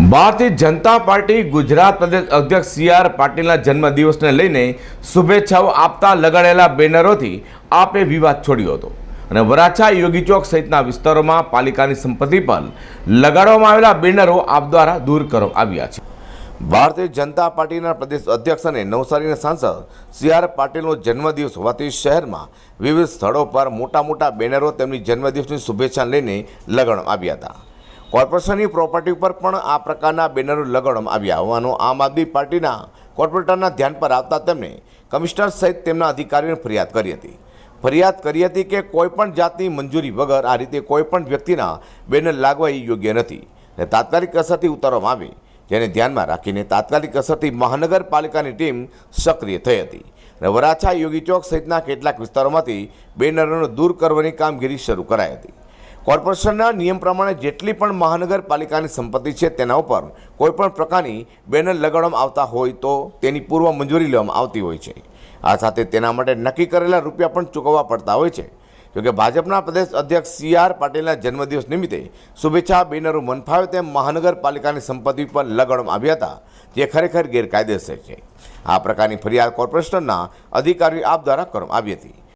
Bharatiya Janata party Gujarat પ્રદેશ અધ્યક્ષ C R પાટીલના જન્મદિવસને લઈને શુભેચ્છાઓ આપતા લગાડેલા બેનરોથી આપે વિવાદ છોડ્યો હતો. અને વરાછા યોગી ચોક સહિતના વિસ્તારોમાં પાલિકાની સંપત્તિ પર લગાડવામાં આવેલા બેનરો આપ દ્વારા દૂર કરવામાં આવ્યા છે. ભારતીય જનતા પાર્ટીના પ્રદેશ અધ્યક્ષ અને નવસારીના સાંસદ સી આર પાટીલનો જન્મદિવસ હોવાથી શહેરમાં વિવિધ સ્થળો પર મોટા મોટા બેનરો તેમની જન્મદિવસની શુભેચ્છા લઈને લગાડવામાં આવ્યા હતા. કોર્પોરેશનની પ્રોપર્ટી ઉપર પણ આ પ્રકારના બેનરો લગાડવામાં આવ્યા. હોવાનું આમ આદમી પાર્ટીના કોર્પોરેટરના ધ્યાન પર આવતા તેમણે કમિશનર સહિત તેમના અધિકારીઓને ફરિયાદ કરી હતી. ફરિયાદ કરી હતી કે કોઈપણ જાતની મંજૂરી વગર આ રીતે કોઈપણ વ્યક્તિના બેનર લાગવા એ યોગ્ય નથી અને તાત્કાલિક અસરથી ઉતારવામાં આવી, જેને ધ્યાનમાં રાખીને તાત્કાલિક અસરથી મહાનગરપાલિકાની ટીમ સક્રિય થઈ હતી અને વરાછા યોગી ચોક સહિતના કેટલાક વિસ્તારોમાંથી બેનરોને દૂર કરવાની કામગીરી શરૂ કરાઈ હતી. કોર્પોરેશનના નિયમ પ્રમાણે જેટલી પણ મહાનગરપાલિકાની સંપત્તિ છે તેના ઉપર કોઈપણ પ્રકારની બેનર લગાડવામાં આવતા હોય તો તેની પૂર્વ મંજૂરી લેવામાં આવતી હોય છે. આ સાથે તેના માટે નક્કી કરેલા રૂપિયા પણ ચૂકવવા પડતા હોય છે. જોકે ભાજપના પ્રદેશ અધ્યક્ષ સી આર પાટીલના જન્મદિવસ નિમિત્તે શુભેચ્છા બેનરો મનફાવે તેમ મહાનગરપાલિકાની સંપત્તિ પર લગાડવામાં આવ્યા હતા, જે ખરેખર ગેરકાયદેસર છે. આ પ્રકારની ફરિયાદ કોર્પોરેશનના અધિકારીઓ આપ દ્વારા કરવામાં આવી હતી.